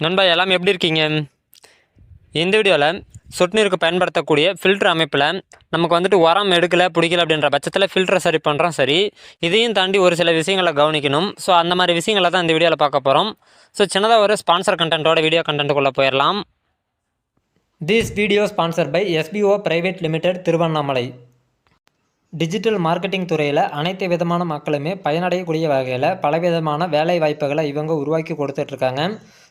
நண்பா எல்லாம் எப்படி இருக்கீங்க? இந்த வீடியோவில் சொட்டு நீருக்கு பயன்படுத்தக்கூடிய ஃபில்டர் அமைப்பில் நமக்கு வந்துட்டு உரம் எடுக்கலை பிடிக்கல அப்படின்ற பட்சத்தில் ஃபில்டரை சரி பண்ணுறோம் சரி. இதையும் தாண்டி ஒரு சில விஷயங்களை கவனிக்கணும். ஸோ அந்த மாதிரி விஷயங்களை தான் இந்த வீடியோவில் பார்க்க போகிறோம் ஸோ சின்னதாக ஒரு ஸ்பான்சர் கண்டென்ட்டோட வீடியோ கண்டென்ட்டுக்குள்ளே போயிடலாம் this video sponsor by SPO private limited Tiruvannamalai digital marketing துறையில் அனைத்து விதமான மக்களுமே பயனடையக்கூடிய வகையில் பலவிதமான வேலை வாய்ப்புகளை இவங்க உருவாக்கி கொடுத்துட்ருக்காங்க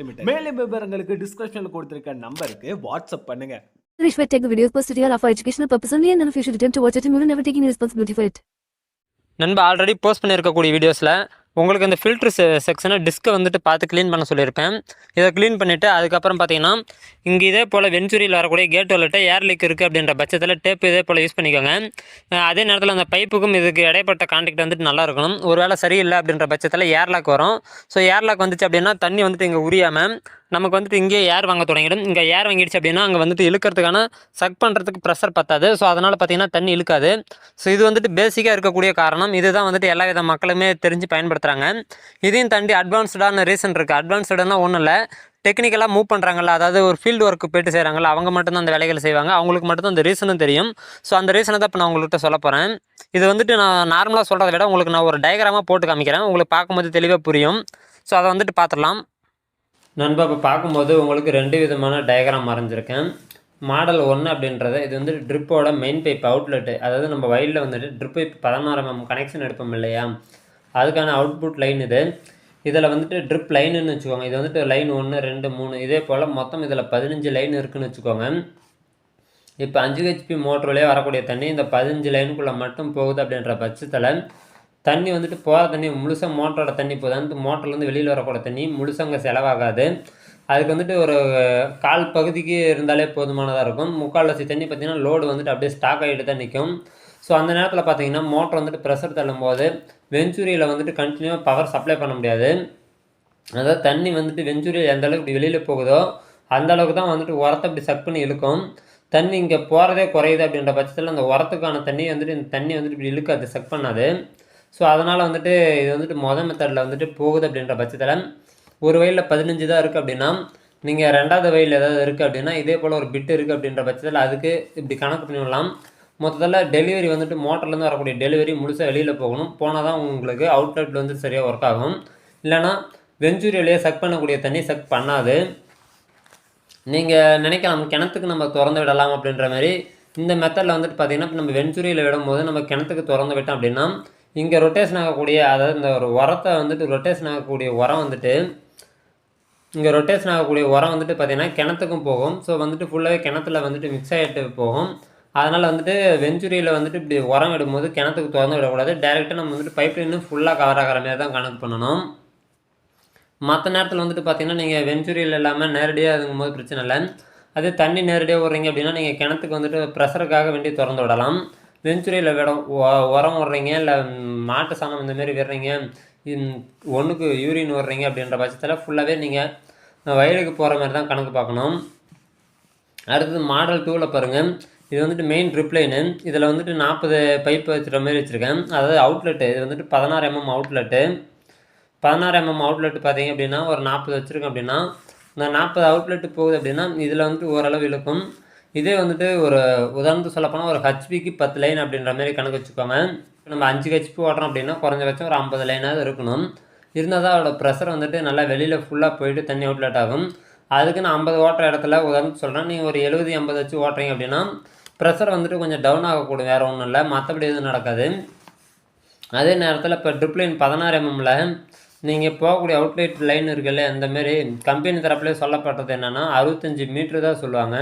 limited மேலும் விவரங்களுக்கு டிஸ்கிரிப்ஷன்ல கொடுத்திருக்க நம்பருக்கு வாட்ஸ்அப் பண்ணுங்க Rishwat take the videos posted here are for educational purpose only and none of you should attempt to watch it and you will never take any responsibility for it. நண்பா already post பண்ணியிருக்கக்கூடிய வீடியோஸில் உங்களுக்கு இந்த filter செ செக்ஷனை டிஸ்க்கை வந்துட்டு பார்த்து clean பண்ண சொல்லியிருப்பேன். இதை க்ளீன் பண்ணிவிட்டு அதுக்கப்புறம் பார்த்தீங்கன்னா இங்கே இதே போல் வெஞ்சூரியில் வரக்கூடிய கேட் வாலெட்டை ஏர் லீக் இருக்குது அப்படின்ற பட்சத்தில் டேப் இதே போல் யூஸ் பண்ணிக்கோங்க. அதே நேரத்தில் அந்த பைப்புக்கும் இதுக்கு இடைப்பட்ட கான்டாக்ட் வந்துட்டு நல்லா இருக்கணும். ஒரு வேளை சரியில்லை அப்படின்ற பட்சத்தில் ஏர் லாக் வரும். ஸோ ஏர்லாக் வந்துச்சு அப்படின்னா தண்ணி வந்துட்டு இங்கே உரியாமல் நமக்கு வந்துட்டு இங்கேயே ஏர் வாங்க தொடங்கிடும். இங்கே ஏர் வாங்கிடுச்சு அப்படின்னா அங்கே வந்துட்டு இழுக்கிறதுக்கான சக் பண்ணுறதுக்கு ப்ரெஷர் பத்தாது. ஸோ அதனால் பார்த்தீங்கன்னா தண்ணி இழுக்காது. ஸோ இது வந்துட்டு பேசிக்காக இருக்கக்கூடிய காரணம். இதுதான் வந்துட்டு எல்லா வித மக்களுமே தெரிஞ்சு பயன்படுத்துகிறாங்க இதையும் தாண்டி அட்வான்ஸ்டான ரீசன் இருக்குது அட்வான்ஸ்டானா ஒன்றும் இல்லை. டெக்னிக்கலாக மூவ் பண்ணுறாங்கல்ல அதாவது ஒரு ஃபீல்டு ஒர்க்கு போயிட்டு செய்கிறாங்களா அவங்க மட்டும்தான் அந்த வேலைகளை செய்வாங்க. அவங்களுக்கு மட்டும்தான் அந்த ரீசனும் தெரியும். ஸோ அந்த ரீசனை தான் இப்போ நான் உங்கள்கிட்ட சொல்ல போகிறேன் இது வந்துட்டு நான் நார்மலாக சொல்கிறத விட உங்களுக்கு நான் ஒரு டயக்ராமாக போட்டு காமிக்கிறேன். உங்களுக்கு பார்க்கும்போது தெளிவாக புரியும். ஸோ அதை வந்துட்டு பார்த்துடலாம் நண்பா இப்போ பார்க்கும்போது உங்களுக்கு ரெண்டு விதமான டயக்ராம் வரைஞ்சிருக்கேன் மாடல் ஒன்று அப்படின்றது இது வந்து ட்ரிப்போட மெயின் பைப் அவுட்லெட்டு அதாவது நம்ம வயலில் வந்துட்டு ட்ரிப் பைப் பதினாறு mm எம்எம் கனெக்ஷன் எடுப்போம் இல்லையா? அதுக்கான அவுட்புட் லைன் இது. இதில் வந்துட்டு ட்ரிப் லைனுன்னு வச்சுக்கோங்க. இது வந்துட்டு லைன் ஒன்று ரெண்டு மூணு இதே போல் மொத்தம் இதில் பதினஞ்சு லைன் இருக்குதுன்னு வச்சுக்கோங்க. இப்போ அஞ்சு ஹெச்பி மோட்டர்லேயே வரக்கூடிய தண்ணி இந்த பதினஞ்சு லைனுக்குள்ளே மட்டும் போகுது அப்படின்ற பட்சத்தில் தண்ணி வந்துட்டு போகிற தண்ணி முழுசாக மோட்டரோட தண்ணி போகுது அந்த மோட்டர்லேருந்து வெளியில் வரக்கூடிய தண்ணி முழுசாக அங்கே செலவாகாது. அதுக்கு வந்துட்டு ஒரு கால் பகுதிக்கு இருந்தாலே போதுமானதாக இருக்கும். முக்கால்வாசி தண்ணி பார்த்திங்கன்னா லோடு வந்துட்டு அப்படியே ஸ்டாக் ஆகிட்டு தான் நிற்கும் ஸோ அந்த நேரத்தில் பார்த்தீங்கன்னா மோட்டர் வந்துட்டு ப்ரெஷர் தள்ளும்போது வெஞ்சூரியில் வந்துட்டு கண்டினியூவாக பவர் சப்ளை பண்ண முடியாது. அதாவது தண்ணி வந்துட்டு வெஞ்சூரியில் எந்த அளவுக்கு இப்படி வெளியில் போகுதோ அந்த அளவுக்கு தான் வந்துட்டு உரத்தை இப்படி சக் பண்ணி இழுக்கும். தண்ணி இங்கே போகிறதே குறையுது அப்படின்ற பட்சத்தில் அந்த உரத்துக்கான தண்ணி வந்துட்டு இந்த தண்ணி வந்துட்டு இப்படி இழுக்காது சக் பண்ணாது. ஸோ அதனால் வந்துட்டு இது வந்துட்டு மொதல் மெத்தடில் வந்துட்டு போகுது அப்படின்ற பட்சத்தில் ஒரு வயலில் பதினஞ்சு தான் இருக்குது அப்படின்னா நீங்கள் ரெண்டாவது வயலில் ஏதாவது இருக்குது அப்படின்னா இதே போல் ஒரு பிட்டு இருக்குது அப்படின்ற பட்சத்தில் அதுக்கு இப்படி கணக்கு பண்ணிவிடலாம் மொத்தத்தில் டெலிவரி வந்துட்டு மோட்டர்லேருந்து வரக்கூடிய டெலிவரி முழுசாக வெளியில் போகணும். போனால் தான் உங்களுக்கு அவுட்லெட்டில் வந்து சரியாக ஒர்க் ஆகும். இல்லைனா வெஞ்சூரி வழியாக சக் பண்ணக்கூடிய தண்ணி சக் பண்ணாது. நீங்கள் நினைக்கலாம் கிணத்துக்கு நம்ம திறந்து விடலாம் அப்படின்ற மாதிரி இந்த மெத்தடில் வந்துட்டு பார்த்தீங்கன்னா இப்போ நம்ம வெஞ்சூரியில் விடும்போது நம்ம கிணத்துக்கு திறந்து விட்டோம் அப்படின்னா இங்கே ரொட்டேஷன் ஆகக்கூடிய அதாவது இந்த ஒரு உரத்தை வந்துட்டு ரொட்டேஷன் ஆகக்கூடிய உரம் வந்துட்டு இங்கே ரொட்டேஷன் ஆகக்கூடிய உரம் வந்துட்டு பார்த்தீங்கன்னா கிணத்துக்கும் போகும். ஸோ வந்துட்டு ஃபுல்லாகவே கிணத்துல வந்துட்டு மிக்ஸ் ஆகிட்டு போகும். அதனால் வந்துட்டு வெஞ்சுரியில் வந்துட்டு இப்படி உரம் இடும்போது கிணத்துக்கு திறந்து விடக்கூடாது. டேரெக்டாக நம்ம வந்துட்டு பைப் லைனு ஃபுல்லாக கவர் ஆகிற மாதிரி தான் கணக்கு பண்ணணும். மற்ற நேரத்தில் வந்துட்டு பார்த்தீங்கன்னா நீங்கள் வெஞ்சுரியில் இல்லாமல் நேரடியாக அதுங்கும் போது பிரச்சனை இல்லை. அதே தண்ணி நேரடியாக விட்றீங்க அப்படின்னா நீங்கள் கிணத்துக்கு வந்துட்டு ப்ரெஷருக்காக வேண்டி திறந்து விடலாம். வெஞ்சுரியில் விடம் உரம் விடுறீங்க இல்லை மாட்டு சாணம் இந்த மாரி விடுறீங்க ஒன்றுக்கு யூரின் விடுறீங்க அப்படின்ற பட்சத்தில் ஃபுல்லாகவே நீங்கள் வயலுக்கு போகிற மாதிரி தான் கணக்கு பார்க்கணும். அடுத்தது மாடல் டூவில் பாருங்கள் இது வந்துட்டு மெயின் ட்ரிப்லைனு இதில் வந்துட்டு நாற்பது பைப் வச்சுற மாதிரி வச்சுருக்கேன். அதாவது அவுட்லெட்டு இது வந்துட்டு பதினாறு எம்எம் அவுட்லெட்டு பதினாறு எம்எம் அவுட்லெட் பார்த்தீங்க அப்படின்னா ஒரு நாற்பது வச்சுருக்கோம் அப்படின்னா இந்த நாற்பது அவுட்லெட்டு போகுது அப்படின்னா இதில் வந்துட்டு ஓரளவு இழுக்கும். இதே வந்துட்டு ஒரு உதாரணத்துக்கு சொல்லப்போனால் ஒரு ஹெச்பிக்கு பத்து லைன் அப்படின்ற மாதிரி கணக்கு வச்சுக்கோங்க. நம்ம அஞ்சு ஹெச்பி ஓட்டுறோம் அப்படின்னா குறைஞ்சபட்சம் ஒரு ஐம்பது லைனாவது இருக்கணும். இருந்தால் தான் அதோட ப்ரெஷர் வந்துட்டு நல்லா வெளியில் ஃபுல்லாக போயிட்டு தண்ணி அவுட்லெட் ஆகும். அதுக்கு நான் ஐம்பது ஓட்டுற இடத்துல உதாரணத்துக்கு சொல்கிறேன் நீங்கள் ஒரு எழுபது எண்பது வச்சு ஓட்டுறீங்க அப்படின்னா ப்ரெஷர் வந்துட்டு கொஞ்சம் டவுன் ஆகக்கூடும். வேறு ஒன்றும் இல்லை. மற்றபடி எதுவும் நடக்காது. அதே நேரத்தில் இப்போ ட்ரிப் லைன் பதினாறு எம்எம்மில் நீங்கள் போகக்கூடிய அவுட்லெட் லைன் இருக்குல்ல அந்தமாரி கம்பெனி தரப்புலேயே சொல்லப்பட்டது என்னென்னா அறுபத்தஞ்சி மீட்ரு தான் சொல்லுவாங்க.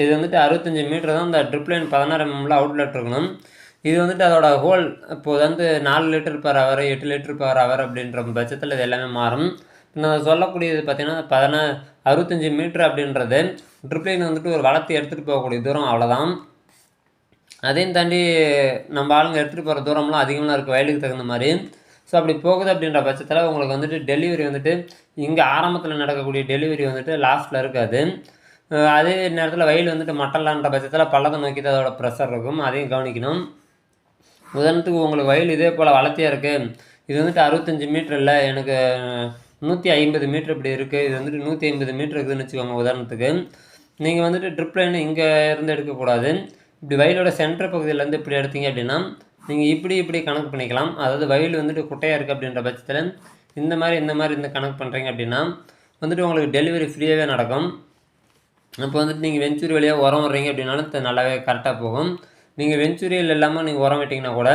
இது வந்துட்டு அறுபத்தஞ்சி மீட்டர் தான் இந்த ட்ரிப் லைன் பதினாறு mm எம்எம்ல அவுட்லெட் இருக்கணும். இது வந்துட்டு அதோட ஹோல் இப்போ வந்து நாலு லிட்டர் பர் ஹவர் எட்டு லிட்டர் பர் ஹவர் அப்படின்ற பட்சத்தில் இது எல்லாமே மாறும். நான் சொல்லக்கூடியது பார்த்தீங்கன்னா பதினா அறுபத்தஞ்சி மீட்ரு அப்படின்றது ட்ரிப் லைன் வந்துட்டு ஒரு வளர்த்து எடுத்துகிட்டு போகக்கூடிய தூரம் அவ்வளோதான் அதையும் தாண்டி நம்ம ஆளுங்க எடுத்துகிட்டு போகிற தூரம்லாம் அதிகமாக இருக்குது வயலுக்கு தகுந்த மாதிரி. ஸோ அப்படி போகுது அப்படின்ற பட்சத்தில் உங்களுக்கு வந்துட்டு டெலிவரி வந்துட்டு இங்கே ஆரம்பத்தில் நடக்கக்கூடிய டெலிவரி வந்துட்டு லாஸ்ட்டில் இருக்காது. அதே நேரத்தில் வயல் வந்துட்டு மட்டலான்ற பட்சத்தில் பள்ளத்தை நோக்கி தான் அதோட ப்ரெஷர் இருக்கும். அதையும் கவனிக்கணும். உதாரணத்துக்கு உங்களுக்கு வயல் இதே போல் வளர்த்தியாக இருக்குது இது வந்துட்டு அறுபத்தஞ்சி மீட்டர் இல்லை எனக்கு நூற்றி ஐம்பது மீட்ரு இப்படி இருக்குது இது வந்துட்டு நூற்றி ஐம்பது மீட்ரு இருக்குதுன்னு வச்சுக்கோங்க உதாரணத்துக்கு. நீங்கள் வந்துட்டு ட்ரிப் லைன் இங்கே இருந்து எடுக்கக்கூடாது. இப்படி வயலோட சென்டர் பகுதியிலேருந்து இப்படி எடுத்தீங்க அப்படின்னா நீங்கள் இப்படி இப்படி கணக்கு பண்ணிக்கலாம். அதாவது வயல் வந்துட்டு குட்டையாக இருக்குது அப்படின்ற பட்சத்தில் இந்த மாதிரி இந்த மாதிரி இந்த கணக்கு பண்ணுறீங்க அப்படின்னா வந்துட்டு உங்களுக்கு டெலிவரி ஃப்ரீயாகவே நடக்கும். அப்போ வந்துட்டு நீங்கள் வெஞ்சூரி வழியாக உரம் வர்றீங்க அப்படின்னாலும் நல்லாவே கரெக்டாக போகும். நீங்கள் வெஞ்சூரியல் இல்லாமல் நீங்கள் உரம் விட்டிங்கன்னா கூட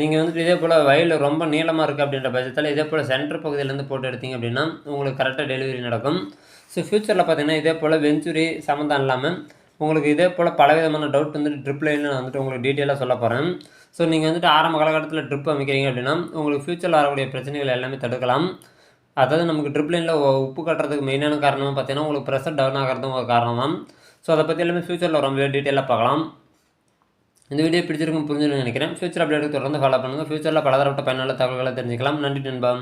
நீங்கள் வந்துட்டு இதே போல் வயலில் ரொம்ப நீளமாக இருக்குது அப்படின்ற பட்சத்தில் இதே போல் சென்டர் பகுதியிலேருந்து போட்டு எடுத்தீங்க அப்படின்னா உங்களுக்கு கரெக்டாக டெலிவரி நடக்கும். ஸோ ஃப்யூச்சரில் பார்த்தீங்கன்னா இதே போல் வெஞ்சூரி சம்மந்தம் இல்லாமல் உங்களுக்கு இதே போல் பலவிதமான டவுட் வந்துட்டு ட்ரிப் லைனில் நான் வந்துட்டு உங்களுக்கு டீட்டெயிலாக சொல்ல போகிறேன் ஸோ நீங்கள் வந்துட்டு ஆரம்ப காலகட்டத்தில் ட்ரிப் அமைக்கிறீங்க அப்படின்னா உங்களுக்கு ஃப்யூச்சரில் வரக்கூடிய பிரச்சனைகள் எல்லாமே தடுக்கலாம். அதாவது நமக்கு ட்ரிப் லைனில் உப்பு கட்டுறதுக்கு மெயினான காரணமாக பார்த்தீங்கன்னா உங்களுக்கு ப்ரெஷர் டவுன் ஆகிறதும் ஒரு காரணம் தான் ஸோ அதை பற்றி எல்லாமே ஃப்யூச்சரில் ரொம்ப டீட்டெயிலாக பார்க்கலாம். இந்த வீடியோ பிடிச்சிருக்கும் புரிஞ்சுன்னு நினைக்கிறேன். ஃபியூச்சர் அப்டேட்டுக்கு தொடர்ந்து ஃபாலோ பண்ணுங்கள் ஃப்யூச்சரில் பலதரப்பட்ட பயனுள்ள தகவல்களை தெரிஞ்சுக்கலாம். நன்றி நண்பா.